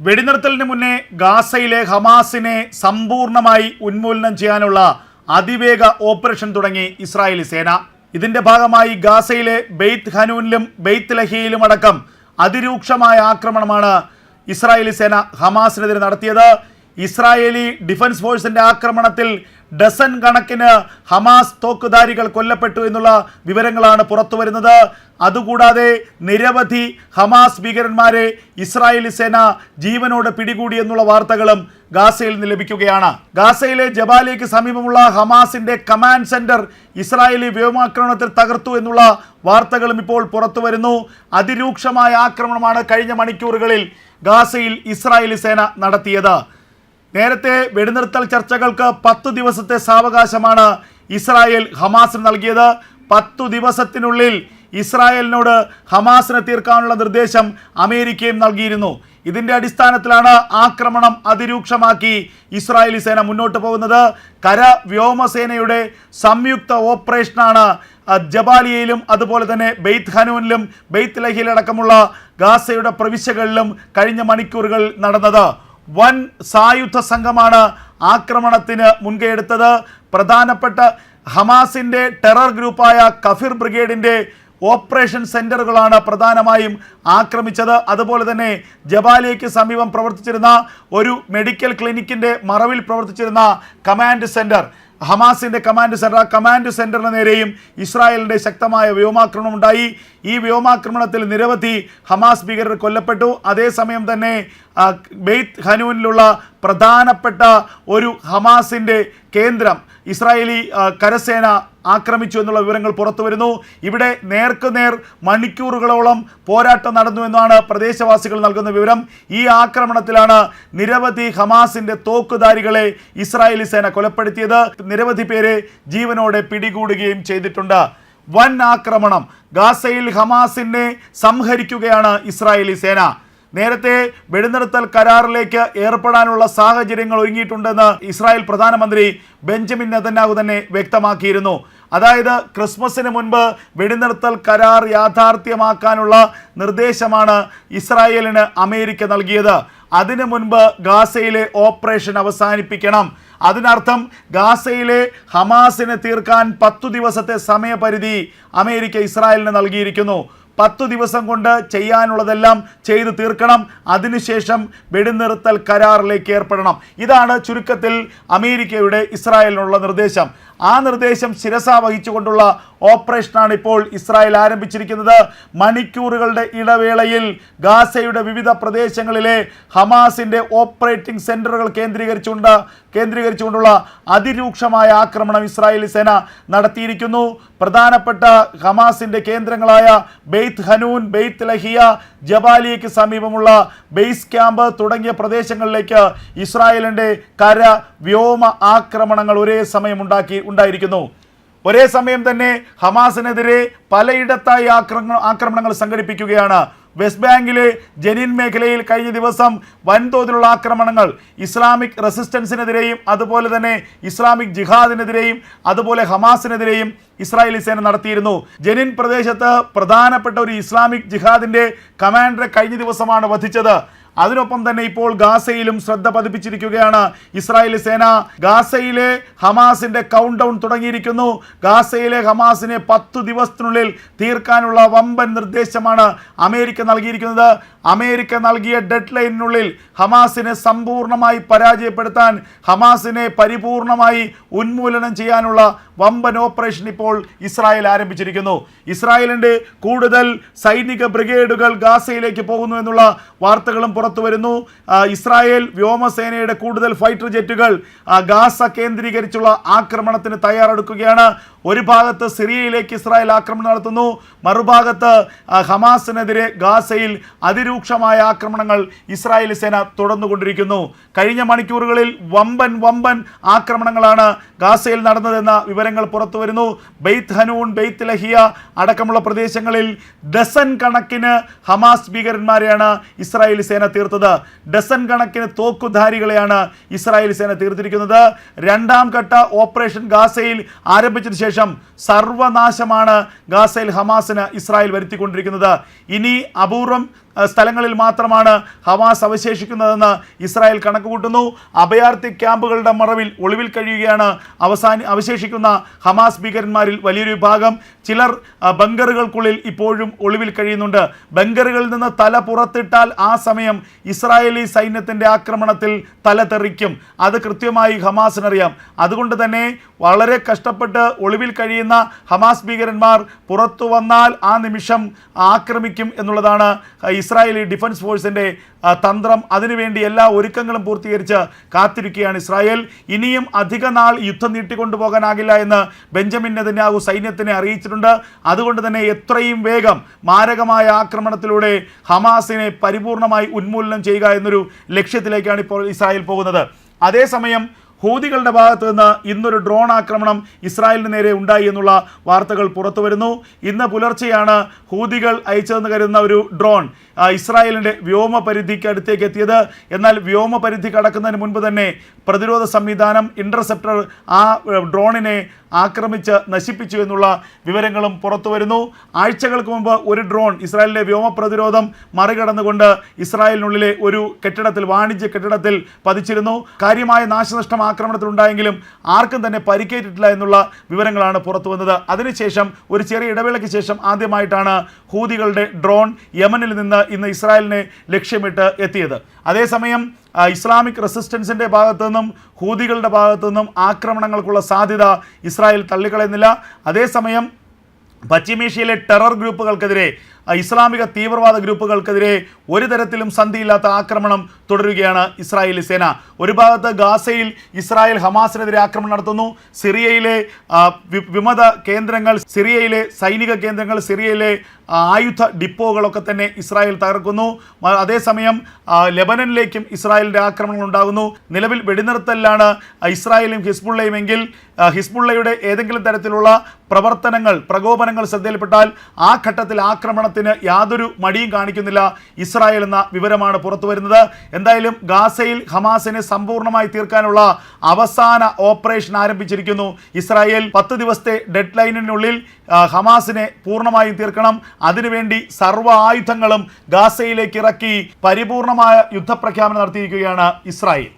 വെടിനിർത്തലിന് മുന്നേ ഗാസയിലെ ഹമാസിനെ സമ്പൂർണമായി ഉന്മൂലനം ചെയ്യാനുള്ള അതിവേഗ ഓപ്പറേഷൻ തുടങ്ങി ഇസ്രായേലി സേന. ഇതിന്റെ ഭാഗമായി ഗാസയിലെ ബെയ്ത്ത് ഹനൂനിലും ബെയ്ത്ത് ലഹിയിലും അടക്കം അതിരൂക്ഷമായ ആക്രമണമാണ് ഇസ്രായേലി സേന ഹമാസിനെതിരെ നടത്തിയത്. ഇസ്രായേലി ഡിഫൻസ് ഫോഴ്സിന്റെ ആക്രമണത്തിൽ ഡസൻ കണക്കിന് ഹമാസ് തോക്കുധാരികൾ കൊല്ലപ്പെട്ടു എന്നുള്ള വിവരങ്ങളാണ് പുറത്തു വരുന്നത്. അതുകൂടാതെ നിരവധി ഹമാസ് ഭീകരന്മാരെ ഇസ്രായേലി സേന ജീവനോട് പിടികൂടി എന്നുള്ള വാർത്തകളും ഗാസയിൽ നിന്ന് ലഭിക്കുകയാണ്. ഗാസയിലെ ജബാലിക്ക് സമീപമുള്ള ഹമാസിന്റെ കമാൻഡ് സെന്റർ ഇസ്രായേലി വ്യോമാക്രമണത്തിൽ തകർത്തു എന്നുള്ള വാർത്തകളും ഇപ്പോൾ പുറത്തു വരുന്നു. അതിരൂക്ഷമായ ആക്രമണമാണ് കഴിഞ്ഞ മണിക്കൂറുകളിൽ ഗാസയിൽ ഇസ്രായേലി സേന നടത്തിയത്. നേരത്തെ വെടിനിർത്തൽ ചർച്ചകൾക്ക് പത്തു ദിവസത്തെ സാവകാശമാണ് ഇസ്രായേൽ ഹമാസിന് നൽകിയത്. പത്തു ദിവസത്തിനുള്ളിൽ ഇസ്രായേലിനോട് ഹമാസിനെ തീർക്കാനുള്ള നിർദ്ദേശം അമേരിക്കയും നൽകിയിരുന്നു. ഇതിന്റെ അടിസ്ഥാനത്തിലാണ് ആക്രമണം അതിരൂക്ഷമാക്കി ഇസ്രായേലി സേന മുന്നോട്ട് പോകുന്നത്. കര വ്യോമസേനയുടെ സംയുക്ത ഓപ്പറേഷനാണ് ജബാലിയയിലും അതുപോലെ തന്നെ ബെയ്ത്ത് ഹനൂനിലും ബെയ്ത്ത് ലഹിയിലടക്കമുള്ള ഗാസയുടെ പ്രവിശ്യകളിലും കഴിഞ്ഞ മണിക്കൂറുകൾ നടന്നത്. വൻ സായുധ സംഘമാണ് ആക്രമണത്തിന് മുൻകൈയെടുത്തത് പ്രധാനപ്പെട്ട ഹമാസിന്റെ ടെറർ ഗ്രൂപ്പായ കഫിർ ബ്രിഗേഡിന്റെ ഓപ്പറേഷൻ സെന്ററുകളാണ് പ്രധാനമായും ആക്രമിച്ചത്. അതുപോലെ തന്നെ ജബാലിയയ്ക്ക് സമീപം പ്രവർത്തിച്ചിരുന്ന ഒരു മെഡിക്കൽ ക്ലിനിക്കിന്റെ മറവിൽ പ്രവർത്തിച്ചിരുന്ന കമാൻഡ് സെന്റർ ഹമാസിന്റെ കമാൻഡ് സെന്റർ ആ കമാൻഡ് സെന്ററിന് നേരെയും ഇസ്രായേലിന്റെ ശക്തമായ വ്യോമാക്രമണം ഉണ്ടായി. ഈ വ്യോമാക്രമണത്തിൽ നിരവധി ഹമാസ് ഭീകരർ കൊല്ലപ്പെട്ടു. അതേസമയം തന്നെ ബെയ്ത്ത് ഹനൂനിലുള്ള പ്രധാനപ്പെട്ട ഒരു ഹമാസിന്റെ കേന്ദ്രം. ഇസ്രായേലി കരസേന ആക്രമിച്ചു എന്നുള്ള വിവരങ്ങൾ പുറത്തു വരുന്നു ഇവിടെ നേർക്കുനേർ മണിക്കൂറുകളോളം പോരാട്ടം നടന്നു എന്നാണ് പ്രദേശവാസികൾ നൽകുന്ന വിവരം. ഈ ആക്രമണത്തിലാണ് നിരവധി ഹമാസിന്റെ തോക്കുധാരികളെ ഇസ്രായേലി സേന കൊലപ്പെടുത്തിയത്. നിരവധി പേരെ ജീവനോടെ പിടികൂടുകയും ചെയ്തിട്ടുണ്ട്. വൻ ആക്രമണം. ഗാസയിൽ ഹമാസിനെ സംഹരിക്കുകയാണ് ഇസ്രായേലി സേന. നേരത്തെ വെടിനിർത്തൽ കരാറിലേക്ക് ഏർപ്പെടാനുള്ള സാഹചര്യങ്ങൾ ഒരുങ്ങിയിട്ടുണ്ടെന്ന് ഇസ്രായേൽ പ്രധാനമന്ത്രി ബെഞ്ചമിൻ നെതന്യാഹു തന്നെ വ്യക്തമാക്കിയിരുന്നു. അതായത് ക്രിസ്മസിന് മുൻപ് വെടിനിർത്തൽ കരാർ യാഥാർത്ഥ്യമാക്കാനുള്ള നിർദ്ദേശമാണ് ഇസ്രായേലിന് അമേരിക്ക നൽകിയത്. അതിനു മുൻപ് ഗാസയിലെ ഓപ്പറേഷൻ അവസാനിപ്പിക്കണം. അതിനർത്ഥം ഗാസയിലെ ഹമാസിനെ തീർക്കാൻ പത്തു ദിവസത്തെ സമയപരിധി അമേരിക്ക ഇസ്രായേലിന് നൽകിയിരിക്കുന്നു. പത്തു ദിവസം കൊണ്ട് ചെയ്യാനുള്ളതെല്ലാം ചെയ്തു തീർക്കണം. അതിനുശേഷം വെടിനിർത്തൽ കരാറിലേക്ക് ഏർപ്പെടണം. ഇതാണ് ചുരുക്കത്തിൽ അമേരിക്കയുടെ ഇസ്രായേലിനുള്ള നിർദ്ദേശം. ആ നിർദ്ദേശം ശിരസ വഹിച്ചുകൊണ്ടുള്ള ഓപ്പറേഷനാണ് ഇപ്പോൾ ഇസ്രായേൽ ആരംഭിച്ചിരിക്കുന്നത്. മണിക്കൂറുകളുടെ ഇടവേളയിൽ ഗാസയുടെ വിവിധ പ്രദേശങ്ങളിലെ ഹമാസിന്റെ ഓപ്പറേറ്റിംഗ് സെന്ററുകൾ കേന്ദ്രീകരിച്ചുകൊണ്ട് കേന്ദ്രീകരിച്ചുകൊണ്ടുള്ള അതിരൂക്ഷമായ ആക്രമണം ഇസ്രായേലി സേന നടത്തിയിരിക്കുന്നു. പ്രധാനപ്പെട്ട ഹമാസിന്റെ കേന്ദ്രങ്ങളായ ബെയ്ത്ത് ഹനൂൻ ബെയ്ത്ത് ലഹിയ ജബാലിയയ്ക്ക് സമീപമുള്ള ബേസ് ക്യാമ്പ് തുടങ്ങിയ പ്രദേശങ്ങളിലേക്ക് ഇസ്രായേലിന്റെ കര വ്യോമ ആക്രമണങ്ങൾ ഒരേ സമയം ഉണ്ടാക്കി ഉണ്ടായിരിക്കുന്നു. ഒരേ സമയം തന്നെ ഹമാസിനെതിരെ പലയിടത്തായി ആക്രമ ആക്രമണങ്ങൾ സംഘടിപ്പിക്കുകയാണ്. വെസ്റ്റ് ബാങ്കിലെ ജനീൻ മേഖലയിൽ കഴിഞ്ഞ ദിവസം വൻതോതിലുള്ള ആക്രമണങ്ങൾ ഇസ്ലാമിക് റെസിസ്റ്റൻസിനെതിരെയും അതുപോലെ തന്നെ ഇസ്ലാമിക് ജിഹാദിനെതിരെയും അതുപോലെ ഹമാസിനെതിരെയും ഇസ്രായേലി സേന നടത്തിയിരുന്നു. ജനിൻ പ്രദേശത്ത് പ്രധാനപ്പെട്ട ഒരു ഇസ്ലാമിക് ജിഹാദിന്റെ കമാൻഡറെ കഴിഞ്ഞ ദിവസമാണ് വധിച്ചത്. അതിനൊപ്പം തന്നെ ഇപ്പോൾ ഗാസയിലും ശ്രദ്ധ പതിപ്പിച്ചിരിക്കുകയാണ് ഇസ്രായേൽ സേന. ഗാസയിലെ ഹമാസിന്റെ കൗണ്ട് ഡൗൺ തുടങ്ങിയിരിക്കുന്നു. ഗാസയിലെ ഹമാസിനെ പത്തു ദിവസത്തിനുള്ളിൽ തീർക്കാനുള്ള വമ്പൻ നിർദ്ദേശമാണ് അമേരിക്ക നൽകിയിരിക്കുന്നത്. അമേരിക്ക നൽകിയ ഡെഡ് ലൈനിനുള്ളിൽ ഹമാസിനെ സമ്പൂർണമായി പരാജയപ്പെടുത്താൻ ഹമാസിനെ പരിപൂർണമായി ഉന്മൂലനം ചെയ്യാനുള്ള വമ്പൻ ഓപ്പറേഷൻ ഇപ്പോൾ ഇസ്രായേൽ ആരംഭിച്ചിരിക്കുന്നു. ഇസ്രായേലിന്റെ കൂടുതൽ സൈനിക ബ്രിഗേഡുകൾ ഗാസയിലേക്ക് പോകുന്നു എന്നുള്ള വാർത്തകളും പുറത്തു വരുന്നു. ഇസ്രായേൽ വ്യോമസേനയുടെ കൂടുതൽ ഫൈറ്റർ ജെറ്റുകൾ ഗാസ കേന്ദ്രീകരിച്ചുള്ള ആക്രമണത്തിന് തയ്യാറെടുക്കുകയാണ്. ഒരു ഭാഗത്ത് സിറിയയിലേക്ക് ഇസ്രായേൽ ആക്രമണം നടത്തുന്നു. മറുഭാഗത്ത് ഹമാസിനെതിരെ ഗാസയിൽ അതിരൂക്ഷമായ ആക്രമണങ്ങൾ ഇസ്രായേൽ സേന തുടർന്നുകൊണ്ടിരിക്കുന്നു. കഴിഞ്ഞ മണിക്കൂറുകളിൽ വമ്പൻ വമ്പൻ ആക്രമണങ്ങളാണ് ഗാസയിൽ നടന്നതെന്ന വിവരങ്ങൾ പുറത്തു വരുന്നു ബെയ്ത്ത് ഹനൂൺ ബെയ്ത്ത് ലഹിയ അടക്കമുള്ള പ്രദേശങ്ങളിൽ ഡസൻ കണക്കിന് ഹമാസ് ഭീകരന്മാരെയാണ് ഇസ്രായേൽ സേന തീർത്തത്. ഡസൻ കണക്കിന് തോക്കുധാരികളെയാണ് ഇസ്രായേൽ സേന തീർത്തിരിക്കുന്നത്. രണ്ടാം ഘട്ട ഓപ്പറേഷൻ ഗാസയിൽ ആരംഭിച്ചതിനു ശേഷം സർവനാശമാണ് ഗാസയിൽ ഹമാസിന് ഇസ്രായേൽ വരുത്തിക്കൊണ്ടിരിക്കുന്നത്. ഇനി അപൂർവം സ്ഥലങ്ങളിൽ മാത്രമാണ് ഹമാസ് അവശേഷിക്കുന്നതെന്ന് ഇസ്രായേൽ കണക്കുകൂട്ടുന്നു. അഭയാർത്ഥി ക്യാമ്പുകളുടെ മറവിൽ ഒളിവിൽ കഴിയുകയാണ് അവസാന അവശേഷിക്കുന്ന ഹമാസ് ഭീകരന്മാരിൽ വലിയൊരു വിഭാഗം. ചിലർ ബങ്കറുകൾക്കുള്ളിൽ ഇപ്പോഴും ഒളിവിൽ കഴിയുന്നുണ്ട്. ബങ്കറുകളിൽ നിന്ന് തല പുറത്തിട്ടാൽ ആ സമയം ഇസ്രായേലി സൈന്യത്തിന്റെ ആക്രമണത്തിൽ തല തെറിക്കും. അത് കൃത്യമായി ഹമാസിനറിയാം. അതുകൊണ്ട് തന്നെ വളരെ കഷ്ടപ്പെട്ട് ഒളിവിൽ കഴിയുന്ന ഹമാസ് ഭീകരന്മാർ പുറത്തു വന്നാൽ ആ നിമിഷം ആക്രമിക്കും എന്നുള്ളതാണ് ഇസ്രായേലി ഡിഫൻസ് ഫോഴ്സിന്റെ തന്ത്രം അതിനുവേണ്ടി എല്ലാ ഒരുക്കങ്ങളും പൂർത്തീകരിച്ച് കാത്തിരിക്കുകയാണ് ഇസ്രായേൽ. ഇനിയും അധിക നാൾ യുദ്ധം നീട്ടിക്കൊണ്ടുപോകാനാകില്ല എന്ന് ബെഞ്ചമിൻ നെതന്യാഹു സൈന്യത്തിനെ അറിയിച്ചിട്ടുണ്ട്. അതുകൊണ്ട് തന്നെ എത്രയും വേഗം മാരകമായ ആക്രമണത്തിലൂടെ ഹമാസിനെ പരിപൂർണമായി ഉന്മൂലനം ചെയ്യുക എന്നൊരു ലക്ഷ്യത്തിലേക്കാണ് ഇപ്പോൾ ഇസ്രായേൽ പോകുന്നത്. അതേസമയം ഹൂതികളുടെ ഭാഗത്ത് നിന്ന് ഇന്നൊരു ഡ്രോൺ ആക്രമണം ഇസ്രായേലിന് നേരെ ഉണ്ടായി എന്നുള്ള വാർത്തകൾ പുറത്തു വരുന്നു. ഇന്ന് പുലർച്ചെയാണ് ഹൂതികൾ അയച്ചതെന്ന് കരുതുന്ന ഒരു ഡ്രോൺ ഇസ്രായേലിന്റെ വ്യോമ പരിധിക്ക് അടുത്തേക്ക് എത്തിയത്. എന്നാൽ വ്യോമ പരിധി കടക്കുന്നതിന് മുൻപ് തന്നെ പ്രതിരോധ സംവിധാനം ഇന്റർസെപ്റ്റർ ആ ഡ്രോണിനെ ആക്രമിച്ച് നശിപ്പിച്ചു എന്നുള്ള വിവരങ്ങളും പുറത്തു വരുന്നു. ആഴ്ചകൾക്ക് മുമ്പ് ഒരു ഡ്രോൺ ഇസ്രായേലിന്റെ വ്യോമ പ്രതിരോധം മറികടന്നുകൊണ്ട് ഇസ്രായേലിനുള്ളിലെ ഒരു കെട്ടിടത്തിൽ വാണിജ്യ കെട്ടിടത്തിൽ പതിച്ചിരുന്നു. കാര്യമായ നാശനഷ്ടം ആക്രമണത്തിലുണ്ടായെങ്കിലും ആർക്കും തന്നെ പരിക്കേറ്റിട്ടില്ല എന്നുള്ള വിവരങ്ങളാണ് പുറത്തു വന്നത്. അതിനുശേഷം ഒരു ചെറിയ ഇടവേളയ്ക്ക് ശേഷം ആദ്യമായിട്ടാണ് ഹൂതികളുടെ ഡ്രോൺ യമനിൽ നിന്ന് ഇന്ന് ഇസ്രായേലിനെ ലക്ഷ്യമിട്ട് എത്തിയത്. അതേസമയം ഇസ്ലാമിക് റെസിസ്റ്റൻസിന്റെ ഭാഗത്തു നിന്നും ഹൂതികളുടെ ഭാഗത്തു നിന്നും ആക്രമണങ്ങൾക്കുള്ള സാധ്യത ഇസ്രായേൽ തള്ളിക്കളയുന്നില്ല. അതേസമയം പശ്ചിമേഷ്യയിലെ ടെറർ ഗ്രൂപ്പുകൾക്കെതിരെ ഇസ്ലാമിക തീവ്രവാദ ഗ്രൂപ്പുകൾക്കെതിരെ ഒരു തരത്തിലും സന്ധിയില്ലാത്ത ആക്രമണം തുടരുകയാണ് ഇസ്രായേലി സേന. ഒരു ഭാഗത്ത് ഗാസയിൽ ഇസ്രായേൽ ഹമാസിനെതിരെ ആക്രമണം നടത്തുന്നു. സിറിയയിലെ വിമത കേന്ദ്രങ്ങൾ സിറിയയിലെ സൈനിക കേന്ദ്രങ്ങൾ സിറിയയിലെ ആയുധ ഡിപ്പോകളൊക്കെ തന്നെ ഇസ്രായേൽ തകർക്കുന്നു. അതേസമയം ലെബനനിലേക്കും ഇസ്രായേലിന്റെ ആക്രമണങ്ങൾ ഉണ്ടാകുന്നു. നിലവിൽ വെടിനിർത്തലിലാണ് ഇസ്രായേലും ഹിസ്ബുള്ളയും എങ്കിൽ ഹിസ്ബുള്ളയുടെ ഏതെങ്കിലും തരത്തിലുള്ള പ്രവർത്തനങ്ങൾ പ്രകോപനങ്ങൾ ശ്രദ്ധയിൽപ്പെട്ടാൽ ആ ഘട്ടത്തിൽ ആക്രമണത്തിന് യാതൊരു മടിയും കാണിക്കുന്നില്ല. ഇസ്രായേൽ എന്ന വിവരമാണ് പുറത്തു വരുന്നത്. എന്തായാലും ഗാസയിൽ ഹമാസിനെ സമ്പൂർണമായി തീർക്കാനുള്ള അവസാന ഓപ്പറേഷൻ ആരംഭിച്ചിരിക്കുന്നു. ഇസ്രായേൽ പത്ത് ദിവസത്തെ ഡെഡ് ലൈനിനുള്ളിൽ ഹമാസിനെ പൂർണമായും തീർക്കണം. അതിനുവേണ്ടി സർവ ആയുധങ്ങളും ഗാസയിലേക്ക് ഇറക്കി പരിപൂർണമായ യുദ്ധപ്രഖ്യാപനം നടത്തിയിരിക്കുകയാണ് ഇസ്രായേൽ.